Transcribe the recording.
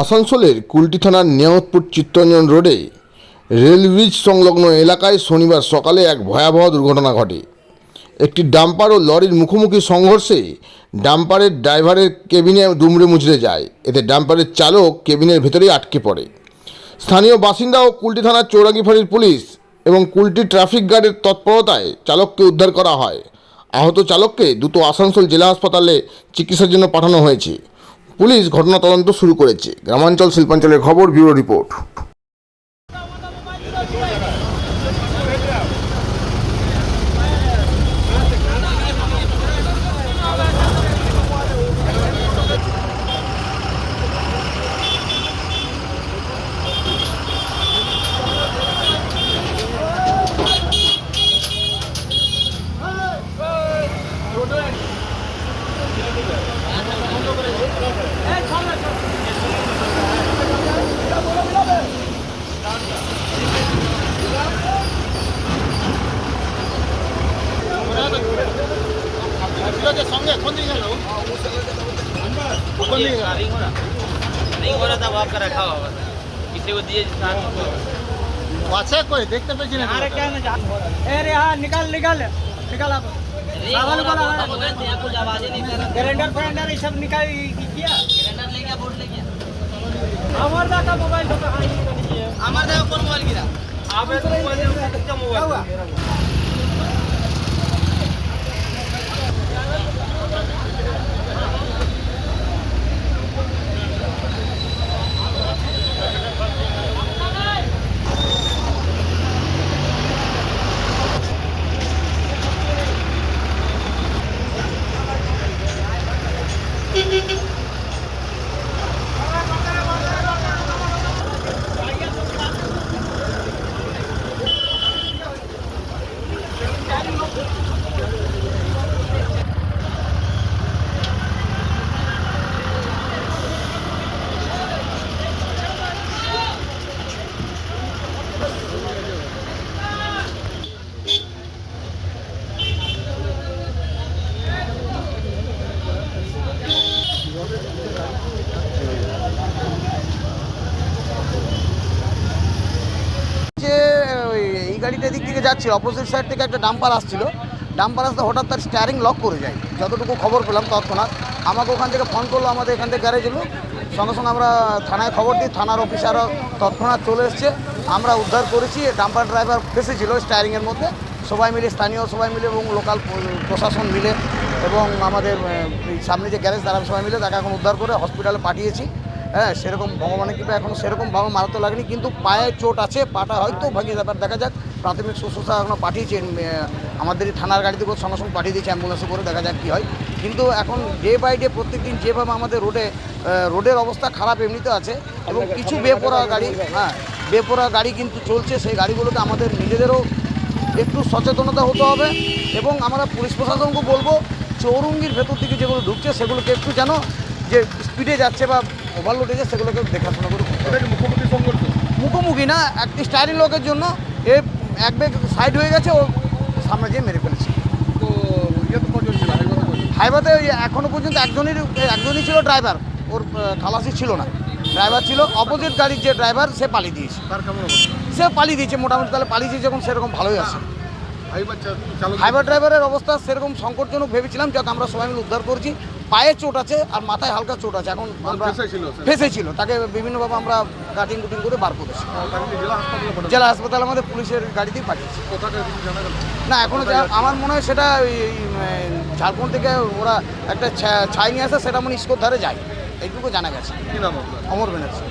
আসানসোলের কুলটি থানার নিয়ামতপুর চিত্তরঞ্জন রোডে রেলব্রিজ সংলগ্ন এলাকায় শনিবার সকালে এক ভয়াবহ দুর্ঘটনা ঘটে। একটি ডাম্পার ও লরির মুখোমুখি সংঘর্ষে ডাম্পারের ড্রাইভারের কেবিনে দুমড়ে মুচড়ে যায়। এতে ডাম্পারের চালক কেবিনের ভেতরেই আটকে পড়ে। স্থানীয় বাসিন্দা ও কুলটি থানার ফাঁড়ির পুলিশ এবং কুলটি ট্রাফিক গার্ডের তৎপরতায় চালককে উদ্ধার করা হয়। আহত চালককে দ্রুত আসানসোল জেলা হাসপাতালে চিকিৎসার জন্য পাঠানো হয়েছে। পুলিশ ঘটনা তদন্ত শুরু করেছে। গ্রামাঞ্চল শিল্পাঞ্চলের খবর ব্যুরো রিপোর্ট। गया कौन निकाला वो वो कौन निकाला रिंग हो रहा रिंग हो रहा था वो आपका रखा हुआ था किसी को दिए सांग को अच्छा कोई देखते पे जीने अरे क्या ना अरे हाँ निकाल निकाल निकाल आप मोबाइल को ला कुछ आवाज़ ही नहीं कर रहा ग्राइंडर फ्रेंडर ये सब निकाल किया ग्राइंडर ले गया बोर्ड ले गया अमर दा का मोबाइल तो कहाँ है अमर दा कौन मोबाइल गिरा आप मोबाइल मोबाइल গাড়িটা এদিক থেকে যাচ্ছিল অপোজিট সাইড থেকে একটা ডাম্পার আসছিল। ডাম্পার আসতে হঠাৎ তার স্টারিং লক করে যায়। যতটুকু খবর পেলাম তৎক্ষণাৎ। আমাকে ওখান থেকে ফোন করল, আমাদের এখান থেকে গ্যারেজ এলো। সঙ্গে সঙ্গে আমরা থানায় খবর দিই, থানার অফিসারও তৎক্ষণাৎ চলে এসছে। আমরা উদ্ধার করেছি ডাম্পার ড্রাইভার ফেসেছিল স্টারিংয়ের মধ্যে। সবাই মিলে, স্থানীয় সবাই মিলে এবং লোকাল প্রশাসন মিলে এবং আমাদের সামনে যে গ্যারেজ তারা সবাই মিলে তাকে এখন উদ্ধার করে হসপিটালে পাঠিয়েছি। হ্যাঁ সেরকম ভগবানের কৃপা এখনও সেরকমভাবে মারাত্মক লাগেনি কিন্তু পায়ে চোট আছে পাটা হয়তো ভাগিয়ে ব্যাপার দেখা যাক প্রাথমিক শুশ্রূষা এখনও পাঠিয়েছেন আমাদের এই থানার গাড়িতে করে সঙ্গে সঙ্গে পাঠিয়ে দিয়েছে অ্যাম্বুলেন্সে করে দেখা যাক কী হয়। কিন্তু এখন ডে বাই ডে প্রত্যেক দিন যেভাবে আমাদের রোডে রোডের অবস্থা খারাপ এমনিতে আছে এবং কিছু বেপরা গাড়ি হ্যাঁ বেপরা গাড়ি কিন্তু চলছে সেই গাড়িগুলোতে আমাদের নিজেদেরও একটু সচেতনতা হতে হবে এবং আমরা পুলিশ প্রশাসনকে বলব চৌরঙ্গির ভেতর থেকে যেগুলো ঢুকছে সেগুলোকে একটু যেন যে স্পিডে যাচ্ছে বা ওভারলোড যাচ্ছে সেগুলোকে দেখাশোনা করে করতে হবে। মুখোমুখি না একটি স্টাইলিং লোকের জন্য এ এক ব্যাগ সাইড হয়ে গেছে ও সামনে যেয়ে মেরে ফেলেছে। হাইওয়েতে ওই এখনও পর্যন্ত একজনই একজনই ছিল ড্রাইভার ওর খালাসি ছিল না। ড্রাইভার ছিল অপোজিট গাড়ির যে ড্রাইভার সে পালিয়ে দিয়েছে। সে পালিয়ে দিয়েছে মোটামুটি তাহলে পালিয়ে দিয়েছে যখন সেরকম ভালোই আছে। হাইবার ড্রাইভারের অবস্থা সেরকম সংকটজনক ভেবেছিলাম যাক আমরা সবাই মিলে উদ্ধার করছি। পায়ে চোট আছে আর মাথায় হালকা চোট আছে। এখন আমরা ফেসে ছিল তাকে বিভিন্নভাবে আমরা কাটিং কুটিং করে বার করেছি। জেলা হাসপাতালে আমাদের পুলিশের গাড়িতেই পাঠিয়েছি। না এখনও আমার মনে হয় সেটা ওই ঝাড়খন্ড ঝাড়খণ্ড থেকে ওরা একটা ছাই নিয়ে আসে সেটা মানে ইস্কোর ধারে যায়। এইটুকু জানা গেছে। অমর ব্যানার্জি।